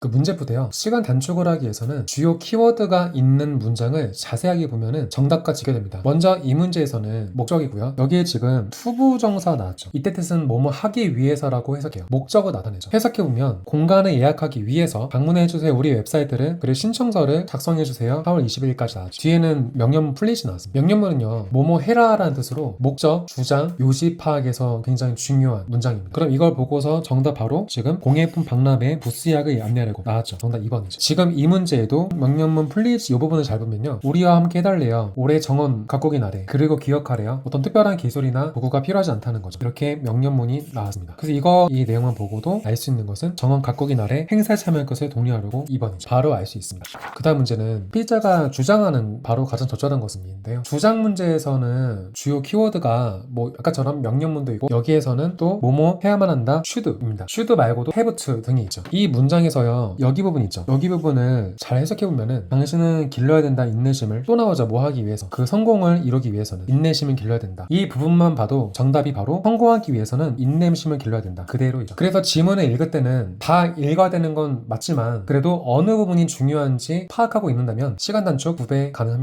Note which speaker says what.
Speaker 1: 그 문제푸대요. 시간 단축을 하기 위해서는 주요 키워드가 있는 문장을 자세하게 보면은 정답과 직결됩니다. 먼저 이 문제에서는 목적이고요. 여기에 지금 투부정사 나왔죠. 이때 뜻은 뭐뭐 하기 위해서라고 해석해요. 목적을 나타내죠. 해석해보면 공간을 예약하기 위해서 방문해주세요. 우리 웹사이트를 그리고 신청서를 작성해주세요. 4월 20일까지 나왔죠. 뒤에는 명령문 플릿이 나왔습니다. 명령문은요. 뭐뭐 해라라는 뜻으로 목적, 주장, 요지 파악에서 굉장히 중요한 문장입니다. 그럼 이걸 보고서 정답 바로 지금 공예품 박람회 부스 예약을 안내하 려고 나왔죠. 정답 2번이죠. 지금 이 문제에도 명령문 플리즈 이 부분을 잘 보면요. 우리와 함께 해달래요. 올해 정원 각국이 나래. 그리고 기억하래요. 어떤 특별한 기술이나 도구가 필요하지 않다는 거죠. 이렇게 명령문이 나왔습니다. 그래서 이거 이 내용만 보고도 알 수 있는 것은 정원 각국이 나래 행사에 참여할 것을 동의하려고 2번이죠. 바로 알 수 있습니다. 그 다음 문제는 피자가 주장하는 바로 가장 적절한 것인데요. 주장 문제에서는 주요 키워드가 뭐 아까처럼 명령문도 있고 여기에서는 또 뭐뭐 해야만 한다 should입니다. should 말고도 to 등이 있죠. 이 문장에서요 여기 부분 있죠. 여기 부분을 잘 해석해 보면은 당신은 길러야 된다 인내심을 또 나오자 뭐 하기 위해서 그 성공을 이루기 위해서는 인내심을 길러야 된다. 이 부분만 봐도 정답이 바로 성공하기 위해서는 인내심을 길러야 된다. 그대로이죠. 그래서 지문을 읽을 때는 다 읽어야 되는 건 맞지만 그래도 어느 부분이 중요한지 파악하고 읽는다면 시간 단축 9배 가능합니다.